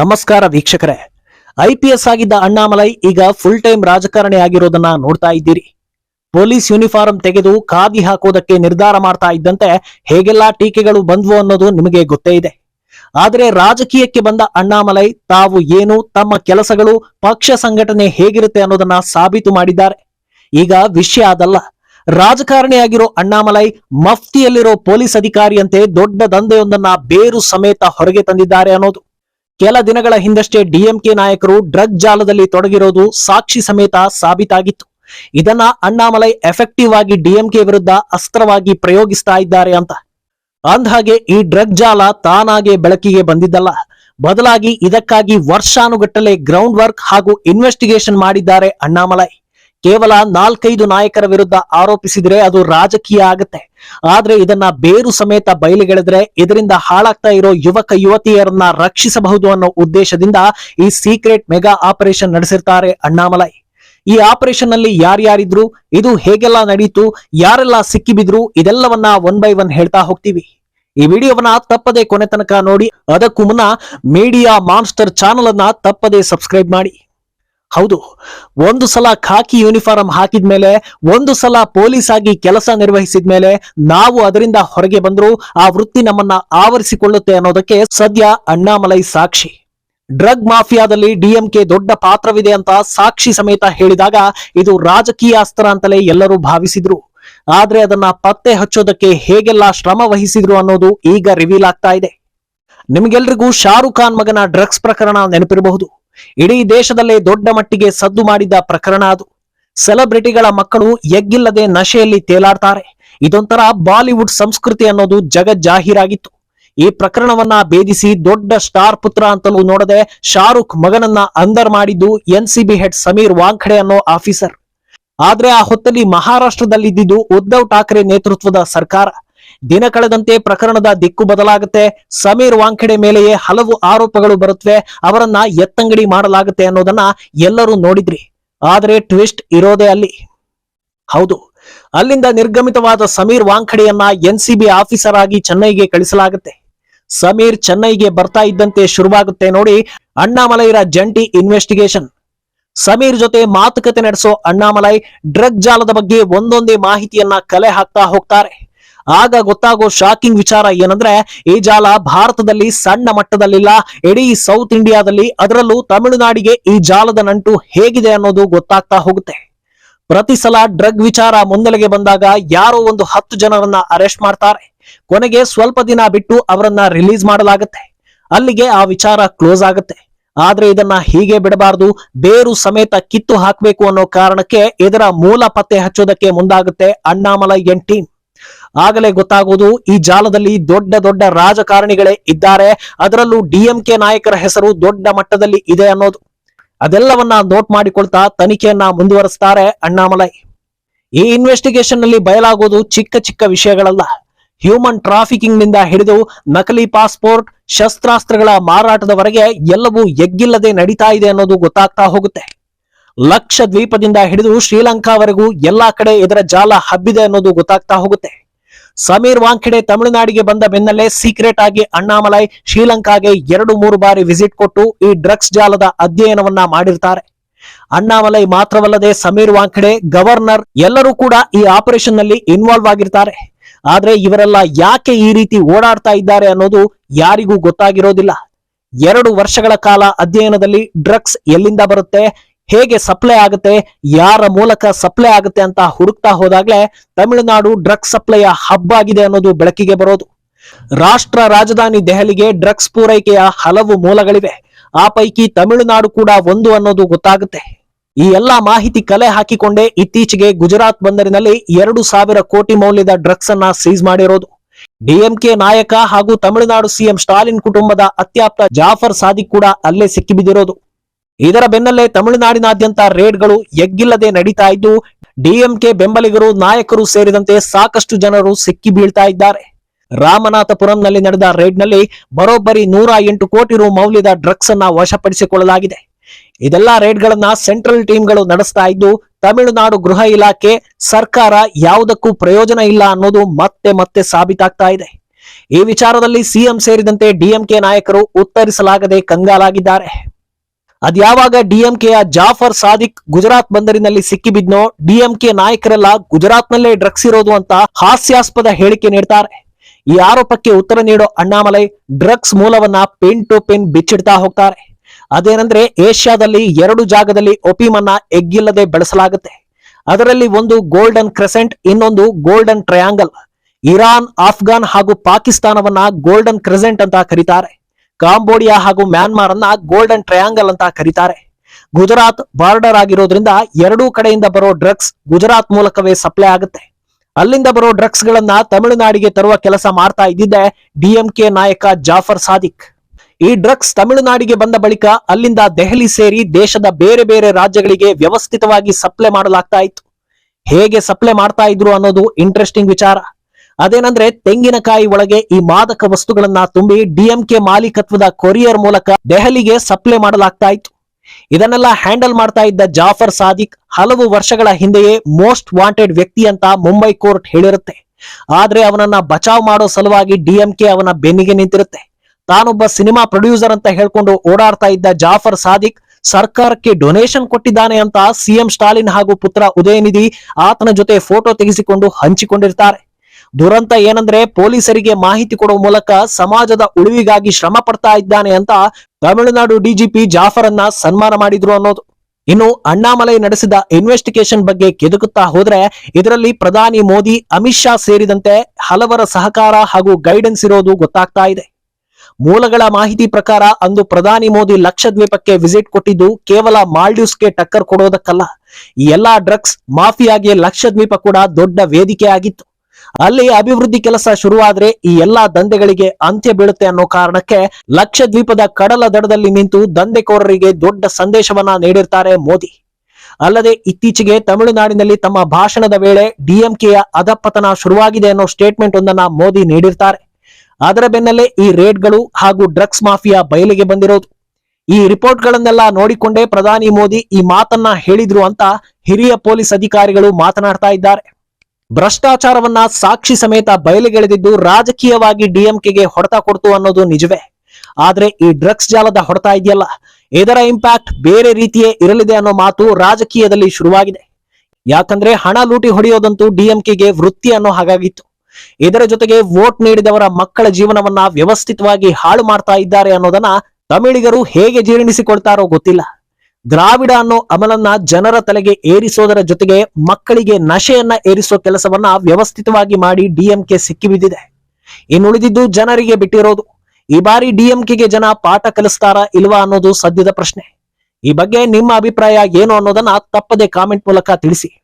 ನಮಸ್ಕಾರ ವೀಕ್ಷಕರೇ. ಐಪಿಎಸ್ ಆಗಿದ್ದ ಅಣ್ಣಾಮಲೈ ಈಗ ಫುಲ್ ಟೈಮ್ ರಾಜಕಾರಣಿ ಆಗಿರೋದನ್ನ ನೋಡ್ತಾ ಇದ್ದೀರಿ. ಪೊಲೀಸ್ ಯೂನಿಫಾರ್ಮ್ ತೆಗೆದು ಖಾದಿ ಹಾಕೋದಕ್ಕೆ ನಿರ್ಧಾರ ಮಾಡ್ತಾ ಇದ್ದಂತೆ ಹೇಗೆಲ್ಲಾ ಟೀಕೆಗಳು ಬಂದ್ವು ಅನ್ನೋದು ನಿಮಗೆ ಗೊತ್ತೇ ಇದೆ. ಆದರೆ ರಾಜಕೀಯಕ್ಕೆ ಬಂದ ಅಣ್ಣಾಮಲೈ ತಾವು ಏನು, ತಮ್ಮ ಕೆಲಸಗಳು, ಪಕ್ಷ ಸಂಘಟನೆ ಹೇಗಿರುತ್ತೆ ಅನ್ನೋದನ್ನ ಸಾಬೀತು ಮಾಡಿದ್ದಾರೆ. ಈಗ ವಿಷಯ ಅದಲ್ಲ. ರಾಜಕಾರಣಿಯಾಗಿರೋ ಅಣ್ಣಾಮಲೈ ಮಫ್ತಿಯಲ್ಲಿರೋ ಪೊಲೀಸ್ ಅಧಿಕಾರಿಯಂತೆ ದೊಡ್ಡ ದಂಧೆಯೊಂದನ್ನ ಬೇರು ಸಮೇತ ಹೊರಗೆ ತಂದಿದ್ದಾರೆ ಅನ್ನೋದು. ಕೆಲ ದಿನಗಳ ಹಿಂದಷ್ಟೇ ಡಿಎಂಕೆ ನಾಯಕರು ಡ್ರಗ್ ಜಾಲದಲ್ಲಿ ತೊಡಗಿರೋದು ಸಾಕ್ಷಿ ಸಮೇತ ಸಾಬೀತಾಗಿತ್ತು. ಇದನ್ನ ಅಣ್ಣಾಮಲೈ ಎಫೆಕ್ಟಿವ್ ಆಗಿ ಡಿಎಂಕೆ ವಿರುದ್ಧ ಅಸ್ತ್ರವಾಗಿ ಪ್ರಯೋಗಿಸ್ತಾ ಇದ್ದಾರೆ ಅಂತ. ಅಂದ್ಹಾಗೆ ಈ ಡ್ರಗ್ ಜಾಲ ತಾನಾಗೆ ಬೆಳಕಿಗೆ ಬಂದಿದ್ದಲ್ಲ. ಬದಲಾಗಿ ಇದಕ್ಕಾಗಿ ವರ್ಷಾನುಗಟ್ಟಲೆ ಗ್ರೌಂಡ್ ವರ್ಕ್ ಹಾಗೂ ಇನ್ವೆಸ್ಟಿಗೇಷನ್ ಮಾಡಿದ್ದಾರೆ ಅಣ್ಣಾಮಲೈ. ಕೇವಲ ನಾಲ್ಕೈದು ನಾಯಕರ ವಿರುದ್ಧ ಆರೋಪಿಸಿದ್ರೆ ಅದು ರಾಜಕೀಯ ಆಗುತ್ತೆ. ಆದ್ರೆ ಇದನ್ನ ಬೇರು ಸಮೇತ ಬಯಲಿಗೆಳೆದ್ರೆ ಇದರಿಂದ ಹಾಳಾಗ್ತಾ ಇರೋ ಯುವಕ ಯುವತಿಯರನ್ನ ರಕ್ಷಿಸಬಹುದು ಅನ್ನೋ ಉದ್ದೇಶದಿಂದ ಈ ಸೀಕ್ರೆಟ್ ಮೆಗಾ ಆಪರೇಷನ್ ನಡೆಸಿರ್ತಾರೆ ಅಣ್ಣಾಮಲೈ. ಈ ಆಪರೇಷನ್ನಲ್ಲಿ ಯಾರ್ಯಾರಿದ್ರು, ಇದು ಹೇಗೆಲ್ಲ ನಡೀತು, ಯಾರೆಲ್ಲ ಸಿಕ್ಕಿಬಿದ್ರು, ಇದೆಲ್ಲವನ್ನ ಒನ್ ಬೈ ಒನ್ ಹೇಳ್ತಾ ಹೋಗ್ತೀವಿ. ಈ ವಿಡಿಯೋವನ್ನ ತಪ್ಪದೆ ಕೊನೆ ತನಕ ನೋಡಿ, ಅದಕ್ಕೂ ಮುನ್ನ ಮೀಡಿಯಾ ಮಾನ್ಸ್ಟರ್ ಚಾನಲ್ ಅನ್ನ ತಪ್ಪದೆ ಸಬ್ಸ್ಕ್ರೈಬ್ ಮಾಡಿ. ಹೌದು. ಒಂದು ಸಲ ಖಾಕಿ ಯೂನಿಫಾರ್ಮ್ ಹಾಕಿದ ಮೇಲೆ ಒಂದು ಸಲ ಪೊಲೀಸ್ ಆಗಿ ಕೆಲಸ ನಿರ್ವಹಿಸಿದ ಮೇಲೆ ನಾವು ಅದರಿಂದ ಹೊರಗೆ ಬಂದ್ರು, ಆ ವೃತ್ತಿ ನಮ್ಮನ್ನ ಆವರಿಸಿಕೊಳ್ಳುತ್ತೆ ಅನ್ನೋದಕ್ಕೆ ಸದ್ಯ ಅಣ್ಣಾಮಲೈ ಸಾಕ್ಷಿ. ಡ್ರಗ್ ಮಾಫಿಯಾದಲ್ಲಿ ಡಿಎಂಕೆ ದೊಡ್ಡ ಪಾತ್ರವಿದೆ ಅಂತ ಸಾಕ್ಷಿ ಸಮೇತ ಹೇಳಿದಾಗ ಇದು ರಾಜಕೀಯ ಅಸ್ತ್ರ ಅಂತಲೇ ಎಲ್ಲರೂ ಭಾವಿಸಿದ್ರು. ಆದ್ರೆ ಅದನ್ನ ಪತ್ತೆ ಹಚ್ಚೋದಕ್ಕೆ ಹೇಗೆಲ್ಲ ಶ್ರಮ ವಹಿಸಿದ್ರು ಅನ್ನೋದು ಈಗ ರಿವೀಲ್ ಆಗ್ತಾ ಇದೆ. ನಿಮ್ಗೆಲ್ರಿಗೂ ಶಾರುಖ್ ಖಾನ್ ಮಗನ ಡ್ರಗ್ಸ್ ಪ್ರಕರಣ ನೆನಪಿರಬಹುದು. ಇಡೀ ದೇಶದಲ್ಲೇ ದೊಡ್ಡ ಮಟ್ಟಿಗೆ ಸದ್ದು ಮಾಡಿದ ಪ್ರಕರಣ ಅದು. ಸೆಲೆಬ್ರಿಟಿಗಳ ಮಕ್ಕಳು ಎಗ್ಗಿಲ್ಲದೆ ನಶೆಯಲ್ಲಿ ತೇಲಾಡ್ತಾರೆ. ಇದೊಂಥರ ಬಾಲಿವುಡ್ ಸಂಸ್ಕೃತಿ ಅನ್ನೋದು ಜಗಜ್ಜಾಹೀರಾಗಿತ್ತು. ಈ ಪ್ರಕರಣವನ್ನ ಭೇದಿಸಿ ದೊಡ್ಡ ಸ್ಟಾರ್ ಪುತ್ರ ಅಂತಲೂ ನೋಡದೆ ಶಾರುಖ್ ಮಗನನ್ನ ಅಂದರ್ ಮಾಡಿದ್ದು ಎನ್ಸಿಬಿ ಹೆಡ್ ಸಮೀರ್ ವಾಂಖಡೆ ಅನ್ನೋ ಆಫೀಸರ್. ಆದ್ರೆ ಆ ಹೊತ್ತಲ್ಲಿ ಮಹಾರಾಷ್ಟ್ರದಲ್ಲಿದ್ದು ಉದ್ಧವ್ ಠಾಕ್ರೆ ನೇತೃತ್ವದ ಸರ್ಕಾರ. ದಿನ ಕಳೆದಂತೆ ಪ್ರಕರಣದ ದಿಕ್ಕು ಬದಲಾಗುತ್ತೆ. ಸಮೀರ್ ವಾಂಖೆಡೆ ಮೇಲೆಯೇ ಹಲವು ಆರೋಪಗಳು ಬರುತ್ತವೆ ಅವರನ್ನ ಎತ್ತಂಗಡಿ ಮಾಡಲಾಗುತ್ತೆ ಅನ್ನೋದನ್ನ ಎಲ್ಲರೂ ನೋಡಿದ್ರಿ. ಆದರೆ ಟ್ವಿಸ್ಟ್ ಇರೋದೇ ಅಲ್ಲಿ. ಹೌದು. ಅಲ್ಲಿಂದ ನಿರ್ಗಮಿತವಾದ ಸಮೀರ್ ವಾಂಖಡೆಯನ್ನ ಎನ್ಸಿಬಿ ಆಫೀಸರ್ ಆಗಿ ಚೆನ್ನೈಗೆ ಕಳಿಸಲಾಗುತ್ತೆ. ಸಮೀರ್ ಚೆನ್ನೈಗೆ ಬರ್ತಾ ಇದ್ದಂತೆ ಶುರುವಾಗುತ್ತೆ ನೋಡಿ ಅಣ್ಣಾಮಲೈರ ಜಂಟಿ ಇನ್ವೆಸ್ಟಿಗೇಷನ್. ಸಮೀರ್ ಜೊತೆ ಮಾತುಕತೆ ನಡೆಸೋ ಅಣ್ಣಾಮಲೈ ಡ್ರಗ್ ಜಾಲದ ಬಗ್ಗೆ ಒಂದೊಂದೇ ಮಾಹಿತಿಯನ್ನ ಕಲೆ ಹಾಕ್ತಾ ಹೋಗ್ತಾರೆ. ಆಗ ಗೊತ್ತಾಗೋ ಶಾಕಿಂಗ್ ವಿಚಾರ ಏನಂದ್ರೆ, ಈ ಜಾಲ ಭಾರತದಲ್ಲಿ ಸಣ್ಣ ಮಟ್ಟದಲ್ಲಿಲ್ಲ, ಇಡೀ ಸೌತ್ ಇಂಡಿಯಾದಲ್ಲಿ ಅದರಲ್ಲೂ ತಮಿಳುನಾಡಿಗೆ ಈ ಜಾಲದ ನಂಟು ಹೇಗಿದೆ ಅನ್ನೋದು ಗೊತ್ತಾಗ್ತಾ ಹೋಗುತ್ತೆ. ಪ್ರತಿ ಸಲ ಡ್ರಗ್ ವಿಚಾರ ಮುನ್ನೆಲೆಗೆ ಬಂದಾಗ ಯಾರೋ ಒಂದು ಹತ್ತು ಜನರನ್ನ ಅರೆಸ್ಟ್ ಮಾಡ್ತಾರೆ. ಕೊನೆಗೆ ಸ್ವಲ್ಪ ದಿನ ಬಿಟ್ಟು ಅವರನ್ನ ರಿಲೀಸ್ ಮಾಡಲಾಗುತ್ತೆ. ಅಲ್ಲಿಗೆ ಆ ವಿಚಾರ ಕ್ಲೋಸ್ ಆಗುತ್ತೆ. ಆದ್ರೆ ಇದನ್ನ ಹೀಗೆ ಬಿಡಬಾರದು, ಬೇರು ಸಮೇತ ಕಿತ್ತು ಹಾಕಬೇಕು ಅನ್ನೋ ಕಾರಣಕ್ಕೆ ಇದರ ಮೂಲ ಪತ್ತೆ ಹಚ್ಚೋದಕ್ಕೆ ಮುಂದಾಗುತ್ತೆ ಅಣ್ಣಾಮಲ ಎನ್ ಆಗಲೇ ಗೊತ್ತಾಗುವುದು ಈ ಜಾಲದಲ್ಲಿ ದೊಡ್ಡ ದೊಡ್ಡ ರಾಜಕಾರಣಿಗಳೇ ಇದ್ದಾರೆ. ಅದರಲ್ಲೂ ಡಿಎಂಕೆ ನಾಯಕರ ಹೆಸರು ದೊಡ್ಡ ಮಟ್ಟದಲ್ಲಿ ಇದೆ ಅನ್ನೋದು. ಅದೆಲ್ಲವನ್ನ ನೋಟ್ ಮಾಡಿಕೊಳ್ತಾ ತನಿಖೆಯನ್ನ ಮುಂದುವರಿಸ್ತಾರೆ ಅಣ್ಣಾಮಲೈ. ಈ ಇನ್ವೆಸ್ಟಿಗೇಷನ್ನಲ್ಲಿ ಬಯಲಾಗೋದು ಚಿಕ್ಕ ಚಿಕ್ಕ ವಿಷಯಗಳಲ್ಲ. ಹ್ಯೂಮನ್ ಟ್ರಾಫಿಕಿಂಗ್ನಿಂದ ಹಿಡಿದು ನಕಲಿ ಪಾಸ್ಪೋರ್ಟ್ ಶಸ್ತ್ರಾಸ್ತ್ರಗಳ ಮಾರಾಟದವರೆಗೆ ಎಲ್ಲವೂ ಎಗ್ಗಿಲ್ಲದೆ ನಡೀತಾ ಇದೆ ಅನ್ನೋದು ಗೊತ್ತಾಗ್ತಾ ಹೋಗುತ್ತೆ. ಲಕ್ಷ ದ್ವೀಪದಿಂದ ಹಿಡಿದು ಶ್ರೀಲಂಕಾವರೆಗೂ ಎಲ್ಲಾ ಕಡೆ ಇದರ ಜಾಲ ಹಬ್ಬಿದೆ ಅನ್ನೋದು ಗೊತ್ತಾಗ್ತಾ ಹೋಗುತ್ತೆ. ಸಮೀರ್ ವಾಂಖೆಡೆ ತಮಿಳುನಾಡಿಗೆ ಬಂದ ಬೆನ್ನಲ್ಲೇ ಸೀಕ್ರೆಟ್ ಆಗಿ ಅಣ್ಣಾಮಲೈ ಶ್ರೀಲಂಕಾಗೆ ಎರಡು ಮೂರು ಬಾರಿ ವಿಸಿಟ್ ಕೊಟ್ಟು ಈ ಡ್ರಗ್ಸ್ ಜಾಲದ ಅಧ್ಯಯನವನ್ನ ಮಾಡಿರ್ತಾರೆ. ಅಣ್ಣಾಮಲೈ ಮಾತ್ರವಲ್ಲದೆ ಸಮೀರ್ ವಾಂಖೆಡೆ ಗವರ್ನರ್ ಎಲ್ಲರೂ ಕೂಡ ಈ ಆಪರೇಷನ್ನಲ್ಲಿ ಇನ್ವಾಲ್ವ್ ಆಗಿರ್ತಾರೆ. ಆದ್ರೆ ಇವರೆಲ್ಲ ಯಾಕೆ ಈ ರೀತಿ ಓಡಾಡ್ತಾ ಇದ್ದಾರೆ ಅನ್ನೋದು ಯಾರಿಗೂ ಗೊತ್ತಾಗಿರೋದಿಲ್ಲ. ಎರಡು ವರ್ಷಗಳ ಕಾಲ ಅಧ್ಯಯನದಲ್ಲಿ ಡ್ರಗ್ಸ್ ಎಲ್ಲಿಂದ ಬರುತ್ತೆ ಹೇಗೆ ಸಪ್ಲೈ ಆಗುತ್ತೆ, ಯಾರ ಮೂಲಕ ಸಪ್ಲೈ ಆಗುತ್ತೆ ಅಂತ ಹುಡುಕ್ತಾ ಹೋದಾಗ್ಲೇ ತಮಿಳುನಾಡು ಡ್ರಗ್ಸ್ ಸಪ್ಲೈಯ ಹಬ್ ಆಗಿದೆ ಅನ್ನೋದು ಬೆಳಕಿಗೆ ಬರೋದು. ರಾಷ್ಟ್ರ ರಾಜಧಾನಿ ದೆಹಲಿಗೆ ಡ್ರಗ್ಸ್ ಪೂರೈಕೆಯ ಹಲವು ಮೂಲಗಳಿವೆ. ಆ ಪೈಕಿ ತಮಿಳುನಾಡು ಕೂಡ ಒಂದು ಅನ್ನೋದು ಗೊತ್ತಾಗುತ್ತೆ. ಈ ಎಲ್ಲಾ ಮಾಹಿತಿ ಕಲೆ ಹಾಕಿಕೊಂಡೇ ಇತ್ತೀಚೆಗೆ ಗುಜರಾತ್ ಬಂದರಿನಲ್ಲಿ ಎರಡು ಸಾವಿರ ಕೋಟಿ ಮೌಲ್ಯದ ಡ್ರಗ್ಸ್ ಅನ್ನ ಸೀಸ್ ಮಾಡಿರೋದು. ಡಿಎಂಕೆ ನಾಯಕ ಹಾಗೂ ತಮಿಳುನಾಡು ಸಿಎಂ ಸ್ಟಾಲಿನ್ ಕುಟುಂಬದ ಅತ್ಯಾಪ್ತ ಜಾಫರ್ ಸಾದಿಕ್ ಕೂಡ ಅಲ್ಲೇ ಸಿಕ್ಕಿಬಿದ್ದಿರೋದು. ಇದರ ಬೆನ್ನಲ್ಲೇ ತಮಿಳುನಾಡಿನಾದ್ಯಂತ ರೇಡ್ಗಳು ಎಗ್ಗಿಲ್ಲದೆ ನಡೀತಾ ಇದ್ದು, ಡಿಎಂಕೆ ಬೆಂಬಲಿಗರು, ನಾಯಕರು ಸೇರಿದಂತೆ ಸಾಕಷ್ಟು ಜನರು ಸಿಕ್ಕಿ ಬೀಳ್ತಾ ಇದ್ದಾರೆ. ರಾಮನಾಥಪುರಂನಲ್ಲಿ ನಡೆದ ರೇಡ್ನಲ್ಲಿ ಬರೋಬ್ಬರಿ ನೂರ ಎಂಟು ಕೋಟಿ ರು ಮೌಲ್ಯದ ಡ್ರಗ್ಸ್ ಅನ್ನ ವಶಪಡಿಸಿಕೊಳ್ಳಲಾಗಿದೆ. ಇದೆಲ್ಲಾ ರೇಡ್ಗಳನ್ನ ಸೆಂಟ್ರಲ್ ಟೀಮ್ಗಳು ನಡೆಸ್ತಾ ಇದ್ದು, ತಮಿಳುನಾಡು ಗೃಹ ಇಲಾಖೆ ಸರ್ಕಾರ ಯಾವುದಕ್ಕೂ ಪ್ರಯೋಜನ ಇಲ್ಲ ಅನ್ನೋದು ಮತ್ತೆ ಮತ್ತೆ ಸಾಬೀತಾಗ್ತಾ ಇದೆ. ಈ ವಿಚಾರದಲ್ಲಿ ಸಿಎಂ ಸೇರಿದಂತೆ ಡಿಎಂಕೆ ನಾಯಕರು ಉತ್ತರಿಸಲಾಗದೆ ಕಂಗಾಲಾಗಿದ್ದಾರೆ. ಅದ್ಯಾವಾಗ ಡಿಎಂಕೆಯ ಜಾಫರ್ ಸಾದಿಕ್ ಗುಜರಾತ್ ಬಂದರಿನಲ್ಲಿ ಸಿಕ್ಕಿಬಿದ್ನೋ ಡಿಎಂಕೆ ನಾಯಕರೆಲ್ಲ ಗುಜರಾತ್ನಲ್ಲೇ ಡ್ರಗ್ಸ್ ಇರೋದು ಅಂತ ಹಾಸ್ಯಾಸ್ಪದ ಹೇಳಿಕೆ ನೀಡ್ತಾರೆ. ಈ ಆರೋಪಕ್ಕೆ ಉತ್ತರ ನೀಡೋ ಅಣ್ಣಾಮಲೈ ಡ್ರಗ್ಸ್ ಮೂಲವನ್ನ ಪೆನ್ ಟು ಪೆನ್ ಬಿಚ್ಚಿಡ್ತಾ ಹೋಗ್ತಾರೆ. ಅದೇನಂದ್ರೆ ಏಷ್ಯಾದಲ್ಲಿ ಎರಡು ಜಾಗದಲ್ಲಿ ಒಪಿಮನ್ನ ಎಗ್ಗಿಲ್ಲದೆ ಬೆಳೆಸಲಾಗುತ್ತೆ. ಅದರಲ್ಲಿ ಒಂದು ಗೋಲ್ಡನ್ ಕ್ರೆಸೆಂಟ್, ಇನ್ನೊಂದು ಗೋಲ್ಡನ್ ಟ್ರಯಾಂಗಲ್. ಇರಾನ್, ಆಫ್ಘಾನ್ ಹಾಗೂ ಪಾಕಿಸ್ತಾನವನ್ನ ಗೋಲ್ಡನ್ ಕ್ರೆಸೆಂಟ್ ಅಂತ ಕರೀತಾರೆ. ಕಾಂಬೋಡಿಯಾ ಹಾಗೂ ಮ್ಯಾನ್ಮಾರ್ ಅನ್ನ ಗೋಲ್ಡನ್ ಟ್ರಯಾಂಗಲ್ ಅಂತ ಕರೀತಾರೆ. ಗುಜರಾತ್ ಬಾರ್ಡರ್ ಆಗಿರೋದ್ರಿಂದ ಎರಡೂ ಕಡೆಯಿಂದ ಬರೋ ಡ್ರಗ್ಸ್ ಗುಜರಾತ್ ಮೂಲಕವೇ ಸಪ್ಲೈ ಆಗುತ್ತೆ. ಅಲ್ಲಿಂದ ಬರೋ ಡ್ರಗ್ಸ್ ಗಳನ್ನ ತಮಿಳುನಾಡಿಗೆ ತರುವ ಕೆಲಸ ಮಾಡ್ತಾ ಇದ್ದಿದ್ದೆ ಡಿಎಂಕೆ ನಾಯಕ ಜಾಫರ್ ಸಾದಿಕ್. ಈ ಡ್ರಗ್ಸ್ ತಮಿಳುನಾಡಿಗೆ ಬಂದ ಬಳಿಕ ಅಲ್ಲಿಂದ ದೆಹಲಿ ಸೇರಿ ದೇಶದ ಬೇರೆ ಬೇರೆ ರಾಜ್ಯಗಳಿಗೆ ವ್ಯವಸ್ಥಿತವಾಗಿ ಸಪ್ಲೈ ಮಾಡಲಾಗ್ತಾ ಇತ್ತು. ಹೇಗೆ ಸಪ್ಲೈ ಮಾಡ್ತಾ ಇದ್ರು ಅನ್ನೋದು ಇಂಟ್ರೆಸ್ಟಿಂಗ್ ವಿಚಾರ. ಅದೇನಂದ್ರೆ ತೆಂಗಿನಕಾಯಿ ಒಳಗೆ ಈ ಮಾದಕ ವಸ್ತುಗಳನ್ನ ತುಂಬಿ ಡಿಎಂಕೆ ಮಾಲೀಕತ್ವದ ಕೊರಿಯರ್ ಮೂಲಕ ದೆಹಲಿಗೆ ಸಪ್ಲೈ ಮಾಡಲಾಗ್ತಾ ಇತ್ತು. ಇದನ್ನೆಲ್ಲ ಹ್ಯಾಂಡಲ್ ಮಾಡ್ತಾ ಇದ್ದ ಜಾಫರ್ ಸಾದಿಕ್ ಹಲವು ವರ್ಷಗಳ ಹಿಂದೆಯೇ ಮೋಸ್ಟ್ ವಾಂಟೆಡ್ ವ್ಯಕ್ತಿ ಅಂತ ಮುಂಬೈ ಕೋರ್ಟ್ ಹೇಳಿರುತ್ತೆ. ಆದ್ರೆ ಅವನನ್ನ ಬಚಾವ್ ಮಾಡೋ ಸಲುವಾಗಿ ಡಿಎಂಕೆ ಅವನ ಬೆನ್ನಿಗೆ ನಿಂತಿರುತ್ತೆ. ತಾನೊಬ್ಬ ಸಿನಿಮಾ ಪ್ರೊಡ್ಯೂಸರ್ ಅಂತ ಹೇಳ್ಕೊಂಡು ಓಡಾಡ್ತಾ ಇದ್ದ ಜಾಫರ್ ಸಾದಿಕ್ ಸರ್ಕಾರಕ್ಕೆ ಡೊನೇಷನ್ ಕೊಟ್ಟಿದ್ದಾನೆ ಅಂತ ಸಿಎಂ ಸ್ಟಾಲಿನ್ ಹಾಗೂ ಪುತ್ರ ಉದಯನಿಧಿ ಆತನ ಜೊತೆ ಫೋಟೋ ತೆಗೆಸಿಕೊಂಡು ಹಂಚಿಕೊಂಡಿರ್ತಾರೆ. ದುರಂತ ಏನಂದ್ರೆ ಪೊಲೀಸರಿಗೆ ಮಾಹಿತಿ ಕೊಡುವ ಮೂಲಕ ಸಮಾಜದ ಉಳಿವಿಗಾಗಿ ಶ್ರಮ ಪಡ್ತಾ ಇದ್ದಾನೆ ಅಂತ ತಮಿಳುನಾಡು ಡಿಜಿಪಿ ಜಾಫರ್ ಅನ್ನ ಸನ್ಮಾನ ಮಾಡಿದ್ರು ಅನ್ನೋದು. ಇನ್ನು ಅಣ್ಣಾಮಲೈ ನಡೆಸಿದ ಇನ್ವೆಸ್ಟಿಗೇಷನ್ ಬಗ್ಗೆ ಕೆದಕುತ್ತಾ ಹೋದ್ರೆ ಇದರಲ್ಲಿ ಪ್ರಧಾನಿ ಮೋದಿ, ಅಮಿತ್ ಶಾ ಸೇರಿದಂತೆ ಹಲವರ ಸಹಕಾರ ಹಾಗೂ ಗೈಡೆನ್ಸ್ ಇರೋದು ಗೊತ್ತಾಗ್ತಾ ಇದೆ. ಮೂಲಗಳ ಮಾಹಿತಿ ಪ್ರಕಾರ ಅಂದು ಪ್ರಧಾನಿ ಮೋದಿ ಲಕ್ಷದ್ವೀಪಕ್ಕೆ ವಿಸಿಟ್ ಕೊಟ್ಟಿದ್ದು ಕೇವಲ ಮಾಲ್ಡೀವ್ಸ್ಗೆ ಟಕ್ಕರ್ ಕೊಡೋದಕ್ಕಲ್ಲ. ಈ ಎಲ್ಲಾ ಡ್ರಗ್ಸ್ ಮಾಫಿಯಾಗೆ ಲಕ್ಷದ್ವೀಪ ಕೂಡ ದೊಡ್ಡ ವೇದಿಕೆ ಆಗಿತ್ತು ಅಲ್ಲಿ ಅಭಿವೃದ್ಧಿ ಕೆಲಸ ಶುರುವಾದ್ರೆ ಈ ಎಲ್ಲಾ ದಂಧೆಗಳಿಗೆ ಅಂತ್ಯ ಬೀಳುತ್ತೆ ಅನ್ನೋ ಕಾರಣಕ್ಕೆ ಲಕ್ಷದ್ವೀಪದ ಕಡಲ ದಡದಲ್ಲಿ ನಿಂತು ದಂಧೆಕೋರರಿಗೆ ದೊಡ್ಡ ಸಂದೇಶವನ್ನ ನೀಡಿರ್ತಾರೆ ಮೋದಿ. ಅಲ್ಲದೆ ಇತ್ತೀಚೆಗೆ ತಮಿಳುನಾಡಿನಲ್ಲಿ ತಮ್ಮ ಭಾಷಣದ ವೇಳೆ ಡಿಎಂಕೆಯ ಅಧಪತನ ಶುರುವಾಗಿದೆ ಅನ್ನೋ ಸ್ಟೇಟ್ಮೆಂಟ್ ಒಂದನ್ನ ಮೋದಿ ನೀಡಿರ್ತಾರೆ. ಅದರ ಬೆನ್ನಲ್ಲೇ ಈ ರೇಡ್ಗಳು ಹಾಗೂ ಡ್ರಗ್ಸ್ ಮಾಫಿಯಾ ಬಯಲಿಗೆ ಬಂದಿರೋದು. ಈ ರಿಪೋರ್ಟ್ಗಳನ್ನೆಲ್ಲ ನೋಡಿಕೊಂಡೇ ಪ್ರಧಾನಿ ಮೋದಿ ಈ ಮಾತನ್ನ ಹೇಳಿದ್ರು ಅಂತ ಹಿರಿಯ ಪೊಲೀಸ್ ಅಧಿಕಾರಿಗಳು ಮಾತನಾಡ್ತಾ ಇದ್ದಾರೆ. ಭ್ರಷ್ಟಾಚಾರವನ್ನ ಸಾಕ್ಷಿ ಸಮೇತ ಬಯಲಿಗೆಳೆದಿದ್ದು ರಾಜಕೀಯವಾಗಿ ಡಿಎಂಕೆಗೆ ಹೊಡೆತ ಕೊಡ್ತು ಅನ್ನೋದು ನಿಜವೇ. ಆದ್ರೆ ಈ ಡ್ರಗ್ಸ್ ಜಾಲದ ಹೊಡೆತ ಇದೆಯಲ್ಲ? ಇದರ ಇಂಪ್ಯಾಕ್ಟ್ ಬೇರೆ ರೀತಿಯೇ ಇರಲಿದೆ ಅನ್ನೋ ಮಾತು ರಾಜಕೀಯದಲ್ಲಿ ಶುರುವಾಗಿದೆ. ಯಾಕಂದ್ರೆ ಹಣ ಲೂಟಿ ಹೊಡೆಯೋದಂತೂ ಡಿಎಂಕೆಗೆ ವೃತ್ತಿ ಅನ್ನೋ ಹಾಗಾಗಿತ್ತು. ಇದರ ಜೊತೆಗೆ ವೋಟ್ ನೀಡಿದವರ ಮಕ್ಕಳ ಜೀವನವನ್ನ ವ್ಯವಸ್ಥಿತವಾಗಿ ಹಾಳು ಮಾಡ್ತಾ ಇದ್ದಾರೆ ಅನ್ನೋದನ್ನ ತಮಿಳಿಗರು ಹೇಗೆ ಜೀರ್ಣಿಸಿಕೊಳ್ತಾರೋ ಗೊತ್ತಿಲ್ಲ. ದ್ರಾವಿಡ ಅನ್ನೋ ಅಮಲನ್ನ ಜನರ ತಲೆಗೆ ಏರಿಸೋದರ ಜೊತೆಗೆ ಮಕ್ಕಳಿಗೆ ನಶೆಯನ್ನ ಏರಿಸೋ ಕೆಲಸವನ್ನ ವ್ಯವಸ್ಥಿತವಾಗಿ ಮಾಡಿ ಡಿಎಂಕೆ ಸಿಕ್ಕಿಬಿದ್ದಿದೆ ಇನ್ನುಳಿದಿದ್ದು ಜನರಿಗೆ ಬಿಟ್ಟಿರೋದು. ಈ ಬಾರಿ ಡಿಎಂಕೆಗೆ ಜನ ಪಾಠ ಕಲಿಸ್ತಾರಾ ಇಲ್ವಾ ಅನ್ನೋದು ಸದ್ಯದ ಪ್ರಶ್ನೆ. ಈ ಬಗ್ಗೆ ನಿಮ್ಮ ಅಭಿಪ್ರಾಯ ಏನು ಅನ್ನೋದನ್ನ ತಪ್ಪದೆ ಕಾಮೆಂಟ್ ಮೂಲಕ ತಿಳಿಸಿ.